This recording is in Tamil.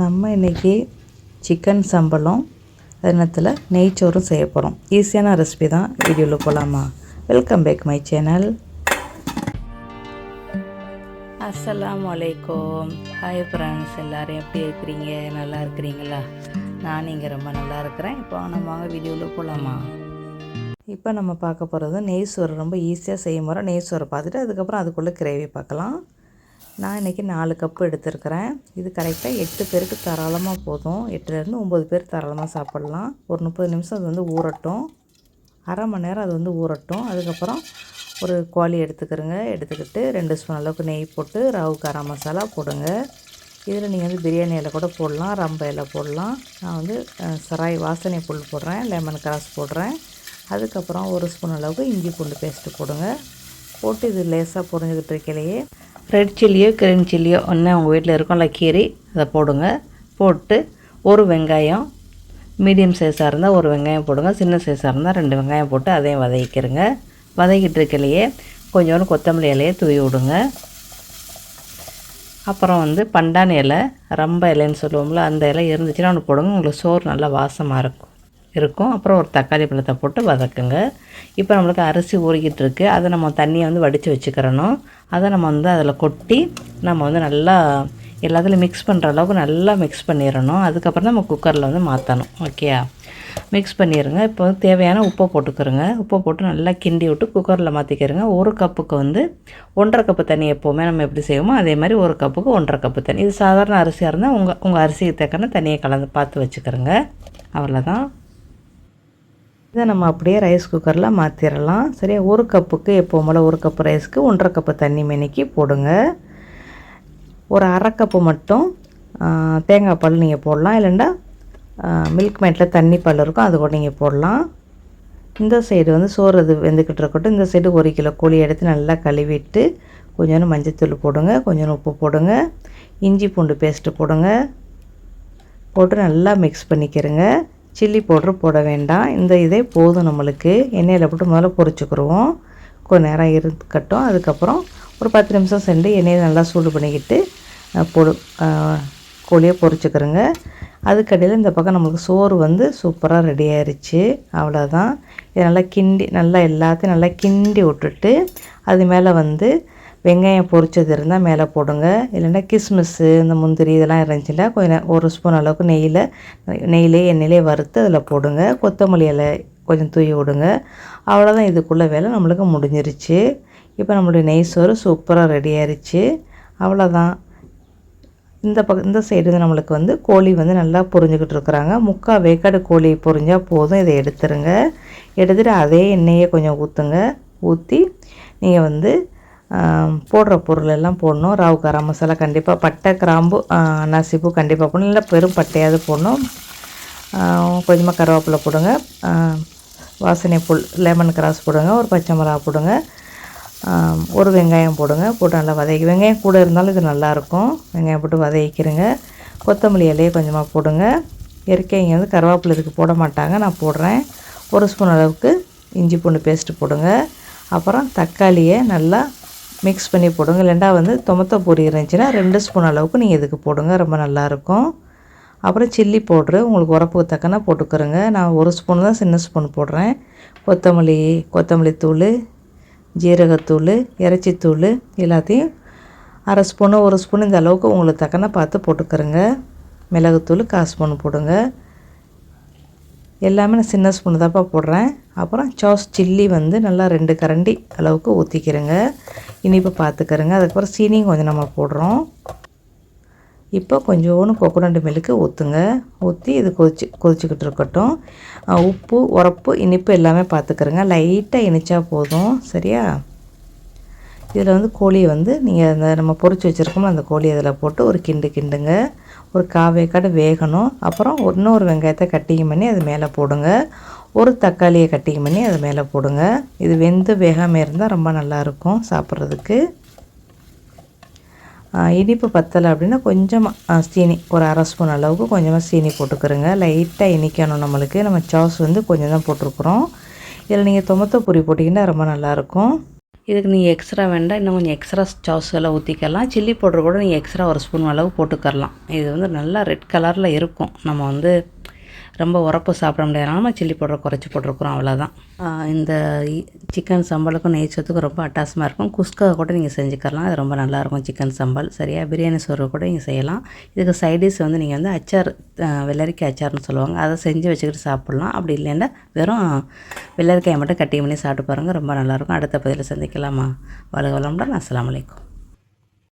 நம்ம இன்றைக்கி சிக்கன் சம்பளம் தினத்தில் நெய்ச்சோறும் செய்ய போகிறோம் ஈஸியான ரெசிபி தான் வீடியோவில் போகலாமா வெல்கம் பேக் மை சேனல் அஸ்ஸலாமு அலைக்கும். ஹாய் ஃப்ரெண்ட்ஸ் எல்லோரும் எப்படி இருக்கிறீங்க? நல்லா இருக்கிறீங்களா? நான் இங்கே ரொம்ப நல்லா இருக்கிறேன். இப்போ நம்ம வாங்க வீடியோவில் போகலாமா இப்போ நம்ம பார்க்க போகிறது நெய் சோறு. ரொம்ப ஈஸியாக செய்ய போகிறோம் நெய் சோறை பார்த்துட்டு அதுக்கப்புறம் அதுக்குள்ளே கிரேவி பார்க்கலாம். நான் இன்றைக்கி நாலு கப்பு எடுத்துருக்கிறேன். இது கரெக்டாக எட்டு பேருக்கு தாராளமாக போதும். எட்டுலேருந்து ஒம்பது பேர் தாராளமாக சாப்பிட்லாம். ஒரு முப்பது நிமிஷம் அது வந்து ஊறட்டும். அரை மணி நேரம் அது வந்து ஊறட்டும். அதுக்கப்புறம் ஒரு கோழி எடுத்துக்கிறோங்க. எடுத்துக்கிட்டு ரெண்டு ஸ்பூன் அளவுக்கு நெய் போட்டு ரவு காரம் மசாலா போடுங்க. இதில் நீங்கள் வந்து பிரியாணி இலை கூட போடலாம் ரம்ப இலை போடலாம். நான் வந்து சராய் வாசனை புல் போடுறேன் லெமன் கிராஸ் போடுறேன். அதுக்கப்புறம் ஒரு ஸ்பூன் அளவுக்கு இஞ்சி பூண்டு பேஸ்ட்டு போடுங்க. போட்டு இது லேசாக பொரிஞ்சுக்கிட்டு இருக்கையிலேயே ரெட் சில்லியோ கிரீன் சில்லியோ ஒன்று உங்கள் வீட்டில் இருக்கும்ல கீரி அதை போடுங்க. போட்டு ஒரு வெங்காயம் மீடியம் சைஸாக இருந்தால் ஒரு வெங்காயம் போடுங்க சின்ன சைஸாக இருந்தால் ரெண்டு வெங்காயம் போட்டு அதையும் வதக்கிக்கிறங்க. வதக்கிட்டு இருக்கையிலேயே கொஞ்சோண்டு கொத்தமல்லி இலையை தூவி விடுங்க. அப்புறம் வந்து பண்டான இலை ரொம்ப இலைன்னு சொல்லுவோம்ல அந்த இலை இருந்துச்சுன்னா ஒன்று போடுங்க உங்களுக்கு சோறு நல்லா வாசமாக இருக்கும். இருக்கும். அப்புறம் ஒரு தக்காளி பழத்தை போட்டு வதக்குங்க. இப்போ நம்மளுக்கு அரிசி ஊறிக்கிட்டு இருக்குது அதை நம்ம தண்ணியை வந்து வடித்து வச்சுக்கிறணும். அதை நம்ம வந்து அதில் கொட்டி நம்ம வந்து நல்லா எல்லாத்துலேயும் மிக்ஸ் பண்ணுற அளவுக்கு நல்லா மிக்ஸ் பண்ணிடணும். அதுக்கப்புறம் தான் நம்ம குக்கரில் வந்து மாற்றணும் ஓகேயா மிக்ஸ் பண்ணிடுங்க இப்போ வந்து தேவையான உப்பை போட்டுக்கிறோங்க. உப்பை போட்டு நல்லா கிண்டி விட்டு குக்கரில் மாற்றிக்கிறோங்க ஒரு கப்புக்கு வந்து ஒன்றரை கப்பு தண்ணி எப்போவுமே நம்ம எப்படி செய்வோமோ அதே மாதிரி ஒரு கப்புக்கு ஒன்றரை கப்பு தண்ணி. இது சாதாரண அரிசியாக இருந்தால் உங்கள் உங்கள் அரிசிக்கு தக்கன தண்ணியை கலந்து பார்த்து வச்சுக்கிறோங்க. அவ்வளோதான் இதை நம்ம அப்படியே ரைஸ் குக்கரில் மாற்றிடலாம் சரியா? ஒரு கப்புக்கு எப்போ போல் ஒரு கப்பு ரைஸ்க்கு ஒன்றரை கப்பு தண்ணி மெனிக்கி போடுங்க. ஒரு அரை கப்பு மட்டும் தேங்காய் பால் நீங்கள் போடலாம். இல்லைண்டா மில்க் மேட்டில் தண்ணி பால் இருக்கும் அது கூட நீங்கள் போடலாம். இந்த சைடு வந்து சோறு அது வெந்துக்கிட்டு இருக்கட்டும். இந்த சைடு ஒரு கிலோ கோழி எடுத்து நல்லா கழுவிட்டு கொஞ்சோண்டு மஞ்சத்தூள் போடுங்க. கொஞ்சோண்டு உப்பு போடுங்க. இஞ்சி பூண்டு பேஸ்ட்டு போடுங்க. போட்டு நல்லா மிக்ஸ் பண்ணிக்கிறங்க. சில்லி பவுட்ரு போட வேண்டாம். இந்த இதே போதும் நம்மளுக்கு. எண்ணெயில் போட்டு முதல்ல பொறிச்சுக்கிடுவோம் கொஞ்ச நேரம் இருக்கட்டும். அதுக்கப்புறம் ஒரு பத்து நிமிஷம் சென்று எண்ணெயை நல்லா சூடு பண்ணிக்கிட்டு பொடு கோழியை பொறிச்சுக்கிறோங்க அதுக்கடையில் இந்த பக்கம் நம்மளுக்கு சோறு வந்து சூப்பராக ரெடி ஆயிடுச்சு அவ்வளோதான் இதை நல்லா கிண்டி நல்லா எல்லாத்தையும் நல்லா கிண்டி விட்டுட்டு அது மேலே வந்து வெங்காயம் பொரிச்சது இருந்தால் மேலே போடுங்க. இல்லைன்னா கிஸ்மிஸ்ஸு இந்த முந்திரி இதெல்லாம் இருந்துச்சுன்னா கொஞ்சம் ஒரு ஸ்பூன் அளவுக்கு நெய்யில் நெய்யிலே எண்ணெயிலே வறுத்து அதில் போடுங்க. கொத்தமல்லி இலை கொஞ்சம் தூவி விடுங்க. அவ்வளோதான் இதுக்குள்ளே வேலை நம்மளுக்கு முடிஞ்சிருச்சு. இப்போ நம்மளுடைய நெய் சோறு சூப்பராக ரெடி ஆயிடுச்சு அவ்வளோதான் இந்த பக்கம் இந்த சைடு வந்து நம்மளுக்கு வந்து கோழி வந்து நல்லா பொரிஞ்சுக்கிட்டு இருக்கிறாங்க. முக்கால் வேக்காடு கோழி பொரிஞ்சால் போதும். இதை எடுத்துருங்க. எடுத்துகிட்டு அதே எண்ணெயை கொஞ்சம் ஊற்றுங்க ஊற்றி நீங்கள் வந்து போடுற பொருள் எல்லாம் போடணும். ராவு கரம் மசாலா கண்டிப்பாக பட்டை கிராம்பு நசிப்பு கண்டிப்பாக போடணும். இல்லை பெரும் பட்டையாவது போடணும். கொஞ்சமாக கருவேப்பிலை போடுங்க. வாசனை புல் லெமன் கிராஸ் போடுங்க. ஒரு பச்சை மிளகா போடுங்க. ஒரு வெங்காயம் போடுங்க. போட்டு நல்லா வதக்கி வெங்காயம் கூட இருந்தாலும் இது நல்லாயிருக்கும் வெங்காயம் போட்டு வதக்கிக்கிறங்க கொத்தமல்லி இலையை கொஞ்சமாக போடுங்க. இயற்கை இங்கே வந்து கருவேப்பிலை இதுக்கு போட மாட்டாங்க. நான் போடுறேன். ஒரு ஸ்பூன் அளவுக்கு இஞ்சி பூண்டு பேஸ்ட்டு போடுங்க. அப்புறம் தக்காளியை நல்லா மிக்ஸ் பண்ணி போடுங்க. இல்லைண்டா வந்து தொமத்த பொரி இருந்துச்சுன்னா ரெண்டு ஸ்பூன் அளவுக்கு நீங்கள் இதுக்கு போடுங்க. ரொம்ப நல்லாயிருக்கும். அப்புறம் சில்லி பவுட்ரு உங்களுக்கு உரப்புக்கு தக்கன போட்டுக்கிறோங்க. நான் ஒரு ஸ்பூன் தான் சின்ன ஸ்பூன் போடுறேன். கொத்தமல்லி கொத்தமல்லி தூள் ஜீரகத்தூள் இறைச்சித்தூள் எல்லாத்தையும் அரை ஸ்பூனு ஒரு ஸ்பூன் இந்த அளவுக்கு உங்களுக்கு தக்கன பார்த்து போட்டுக்கிறோங்க. மிளகுத்தூள் கால் ஸ்பூன் போடுங்க. எல்லாமே நான் சின்ன ஸ்பூன் தான்ப்பா போடுறேன். அப்புறம் சாஸ் சில்லி வந்து நல்லா ரெண்டு கரண்டி அளவுக்கு ஊற்றிக்கிறேங்க இனிப்பு பார்த்துக்கிறேங்க அதுக்கப்புறம் சீனியும் கொஞ்சம் நம்ம போடுறோம். இப்போ கொஞ்சோண்டு கொக்கோனட் மில்க்கு ஊற்றுங்க ஊற்றி இது கொதிச்சு கொதிச்சுக்கிட்டு இருக்கட்டும். உப்பு உரப்பு இனிப்பு எல்லாமே பார்த்துக்கிறேங்க லைட்டாக இனிச்சா போதும். சரியா? இதில் வந்து கோழியை வந்து நீங்கள் அந்த நம்ம பொறிச்சு வச்சுருக்கோமோ அந்த கோழி அதில் போட்டு ஒரு கிண்டு கிண்டுங்க. ஒரு காவேக்காடு வேகணும். அப்புறம் இன்னொரு வெங்காயத்தை கட்டிங் பண்ணி அது மேலே போடுங்க. ஒரு தக்காளியை கட்டிங் பண்ணி அது மேலே போடுங்க. இது வெந்து வேகாமல் இருந்தால் ரொம்ப நல்லாயிருக்கும் சாப்பிட்றதுக்கு. இனிப்பு பத்தலை அப்படின்னா கொஞ்சமாக சீனி ஒரு அரை ஸ்பூன் அளவுக்கு கொஞ்சமாக சீனி போட்டுக்கிறோங்க. லைட்டாக இனிக்கணும் நம்மளுக்கு. நம்ம சாஸ் வந்து கொஞ்சம் தான் போட்டிருக்குறோம். இதில் நீங்கள் தொமத்த பொரி போட்டிங்கன்னா ரொம்ப நல்லாயிருக்கும் இதுக்கு நீங்கள் எக்ஸ்ட்ரா வேண்டாம் இன்னும் கொஞ்சம் எக்ஸ்ட்ரா சாஸ் எல்லாம் ஊற்றிக்கலாம் சில்லி பவுடர் கூட நீங்கள் எக்ஸ்ட்ரா ஒரு ஸ்பூன் அளவு போட்டுக்கரலாம் இது வந்து நல்லா ரெட் கலரில் இருக்கும். நம்ம வந்து ரொம்ப உரப்பு சாப்பிட முடியாதனால நம்ம சில்லி பவுடர் குறைச்சி போட்டிருக்குறோம் அவ்வளோதான் இந்த சிக்கன் சம்பளுக்கும் நெய்ச்சத்துக்கும் ரொம்ப அட்டாசமாக இருக்கும். குஸ்கா கூட நீங்கள் செஞ்சுக்கலாம். அது ரொம்ப நல்லாயிருக்கும் சிக்கன் சம்பல். சரியாக பிரியாணி சோறு கூட நீங்கள் செய்யலாம். இதுக்கு சைடிஷ் வந்து நீங்கள் வந்து அச்சார் வெள்ளரிக்காய் அச்சார்னு சொல்லுவாங்க. அதை செஞ்சு வச்சுக்கிட்டு சாப்பிட்லாம். அப்படி இல்லைன்னா வெறும் வெள்ளரிக்காயை மட்டும் கட்டி பண்ணி சாப்பிட்டு பாருங்கள் ரொம்ப நல்லாயிருக்கும் அடுத்த பதிவில் சந்திக்கலாமா? வள வளமுடன். அஸ்ஸலாமு அலைக்கும்.